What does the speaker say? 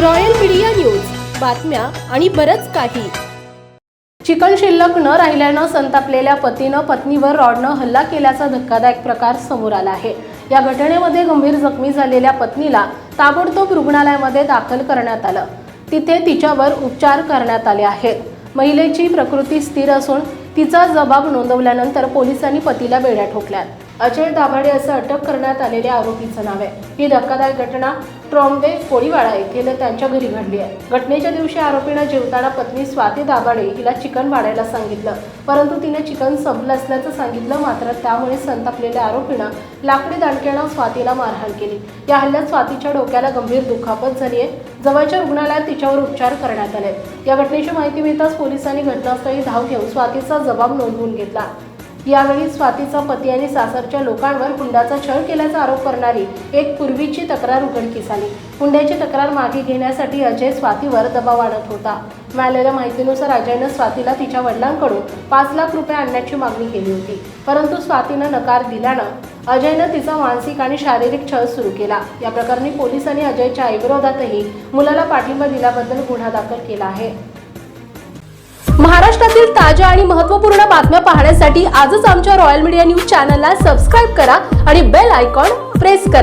Royal media news. बातम्या आणि बरंच काही. चिकन शिल्लक न राहिल्यानं संतापलेल्या पतीनं पत्नीवर रॉडनं हल्ला केल्याचा धक्कादायक प्रकार समोर आला आहे. या घटनेमध्ये गंभीर जखमी झालेल्या पत्नीला ताबडतोब रुग्णालयामध्ये दाखल करण्यात आलं. तिथे तिच्यावर उपचार करण्यात आले आहेत. महिलेची प्रकृती स्थिर असून तिचा जबाब नोंदवल्यानंतर पोलिसांनी पतीला बेड्या ठोकल्यात. अजय दाभाडे असं अटक करण्यात आलेल्या आरोपीचं नाव आहे. ही धक्कादायक घटना ट्रॉम्बे कोळीवाडा येथील त्यांच्या घरी घडली आहे. घटनेच्या दिवशी आरोपीनं जेवताना पत्नी स्वाती दाभाडे हिला चिकन वाढायला सांगितलं. परंतु तिने चिकन संपलं असल्याचं सांगितलं मात्र त्यामुळे संतापलेल्या आरोपीनं लाकडी दांडक्यानं स्वातीला मारहाण केली. या हल्ल्यात स्वातीच्या डोक्याला गंभीर दुखापत झाली आहे. जवळच्या रुग्णालयात तिच्यावर उपचार करण्यात आले या घटनेची माहिती मिळताच पोलिसांनी घटनास्थळी धाव घेऊन स्वातीचा जबाब नोंदवून घेतला. यावेळी स्वातीचा पती आणि सासरच्या लोकांवर हुंड्याचा छळ केल्याचा आरोप करणारी एक पूर्वीची तक्रार उघडकीस आली. हुंड्याची तक्रार मागे घेण्यासाठी अजय स्वातीवर दबाव आणत होता. मिळालेल्या माहितीनुसार अजयनं स्वातीला तिच्या वडिलांकडून पाच लाख रुपये आणण्याची मागणी केली होती. परंतु स्वातीनं नकार दिल्यानं अजयनं तिचा मानसिक आणि शारीरिक छळ सुरू केला. या प्रकरणी पोलिसांनी अजयच्या आईविरोधातही मुलाला पाठिंबा दिल्याबद्दल गुन्हा दाखल केला आहे. महाराष्ट्रातील ताज्या आणि महत्त्वपूर्ण बातम्या पाहण्यासाठी आजच आमच्या रॉयल मीडिया न्यूज चॅनलला सबस्क्राईब करा आणि बेल आयकॉन प्रेस करा.